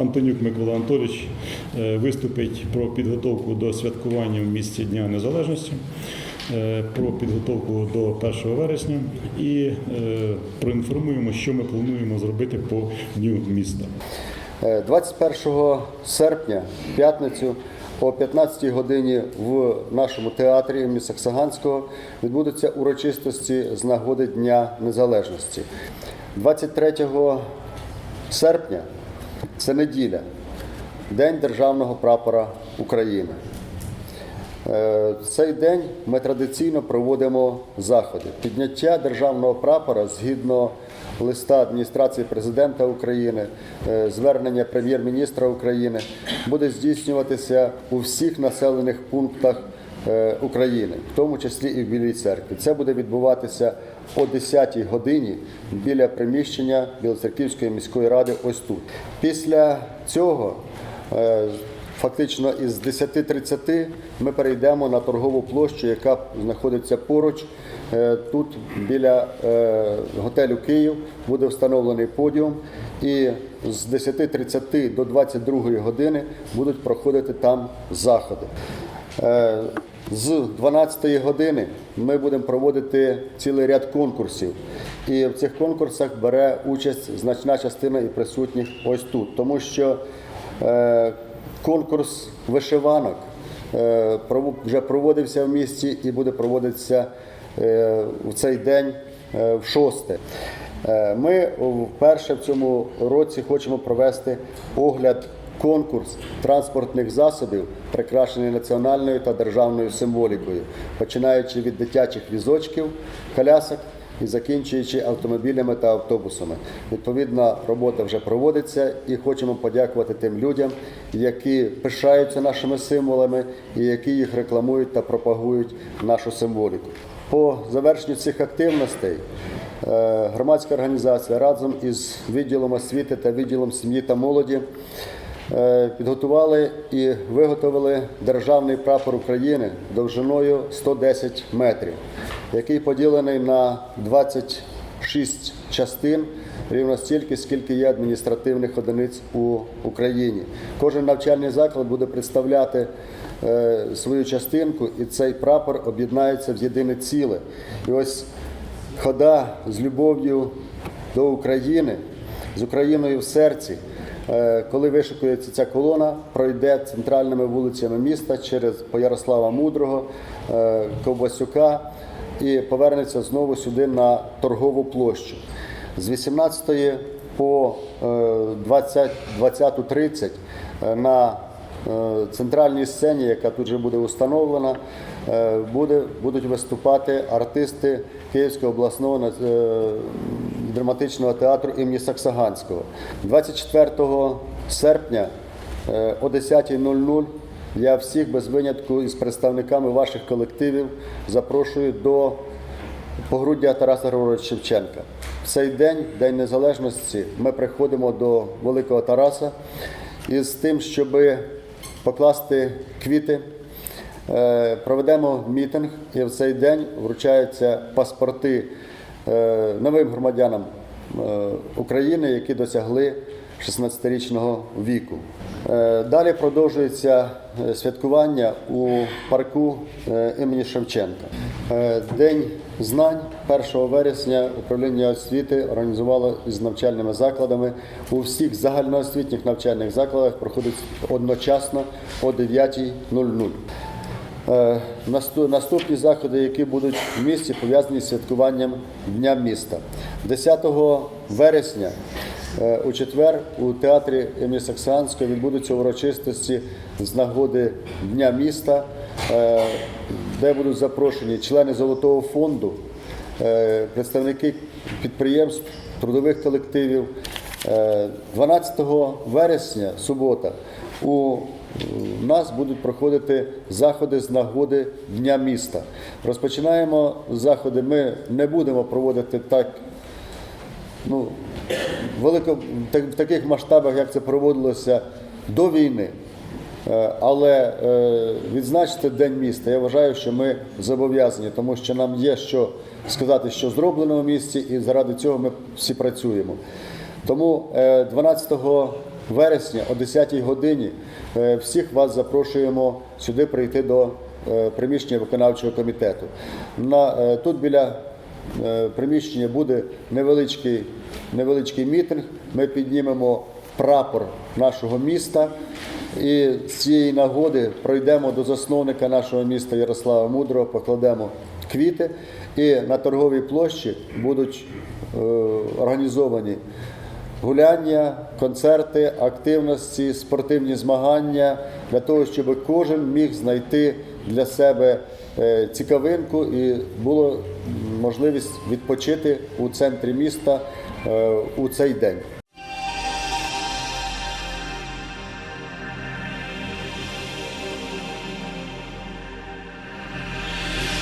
Антонюк Микола Анатолійович е, виступить про підготовку до святкування в місті Дня Незалежності, е, про підготовку до 1 вересня і е, проінформуємо, що ми плануємо зробити по дню міста. Е, 21 серпня, п'ятницю, о 15-й годині в нашому театрі імені Саксаганського відбудуться урочистості з нагоди Дня Незалежності. 23 серпня це неділя, День Державного прапора України. Е, цей день ми традиційно проводимо заходи. Підняття державного прапора згідно листа адміністрації президента України, е, звернення прем'єр-міністра України буде здійснюватися у всіх населених пунктах України, в тому числі і в Білій церкві. Це буде відбуватися о 10-й годині біля приміщення Білоцерківської міської ради. Ось тут. Після цього е, Фактично із 10.30 ми перейдемо на торгову площу, яка знаходиться поруч. Е, Тут біля е, готелю Київ буде встановлений подіум, і з 10.30 до 22 години будуть проходити там заходи. З 12-ї години ми будемо проводити цілий ряд конкурсів. І в цих конкурсах бере участь значна частина і присутніх ось тут, тому що е, конкурс вишиванок е, вже проводився в місті і буде проводитися е, в цей день в шосте. Ми вперше в цьому році хочемо провести огляд конкурс транспортних засобів, прикрашений національною та державною символікою, починаючи від дитячих візочків, колясок і закінчуючи автомобілями та автобусами. Відповідна робота вже проводиться і хочемо подякувати тим людям, які пишаються нашими символами і які їх рекламують та пропагують нашу символіку. По завершенню цих активностей е, громадська організація разом із відділом освіти та відділом сім'ї та молоді підготували і виготовили державний прапор України довжиною 110 метрів, який поділений на 26 частин. Рівно стільки, скільки є адміністративних одиниць у Україні. Кожен навчальний заклад буде представляти е, свою частинку, і цей прапор об'єднається в єдине ціле. І ось хода з любов'ю до України, з Україною в серці. Е, Коли вишикується ця колона, пройде центральними вулицями міста через Ярослава Мудрого, е, Ковбасюка і повернеться знову сюди на торгову площу. З 18 по е, 20 20.30 е, на е, центральній сцені, яка тут же буде установлена, буде, будуть виступати артисти Київського обласного на- драматичного театру імені Саксаганського. 24 серпня е, о 10.00 я всіх без винятку із представниками ваших колективів запрошую до погруддя Тараса Григоровича Шевченка. В цей день, День Незалежності, ми приходимо до Великого Тараса із тим, щоб покласти квіти. Е, Проведемо мітинг, і в цей день вручаються паспорти новим громадянам е, України, які досягли 16-річного віку. Е, Далі продовжується е, святкування у парку е, імені Шевченка. Е, День знань 1 вересня управління освіти організувало із навчальними закладами. У всіх загальноосвітніх навчальних закладах проходить одночасно о 9.00. Е, насту- Наступні заходи, які будуть в місті, пов'язані з святкуванням Дня міста. 10 вересня е, у четвер у театрі імені Саксанського відбудуться урочистості з нагоди Дня міста, е, де будуть запрошені члени Золотого фонду, представники підприємств, трудових колективів. Е, 12 вересня, субота, у у нас будуть проходити заходи з нагоди Дня міста. Розпочинаємо заходи. Ми не будемо проводити так, ну, велико, в таких масштабах, як це проводилося до війни. Е, Але е, відзначити День міста. Я вважаю, що ми зобов'язані, тому що нам є що сказати, що зроблено в місті, і заради цього ми всі працюємо. Тому е, 12 вересня о 10 годині е, всіх вас запрошуємо сюди прийти до е, приміщення виконавчого комітету. На, е, тут біля приміщення буде невеличкий, невеличкий мітинг. Ми піднімемо прапор нашого міста. І з цієї нагоди пройдемо до засновника нашого міста Ярослава Мудрого, покладемо квіти. І на торговій площі будуть е, організовані гуляння, концерти, активності, спортивні змагання для того, щоб кожен міг знайти для себе е, цікавинку і було можливість відпочити у центрі міста е, у цей день.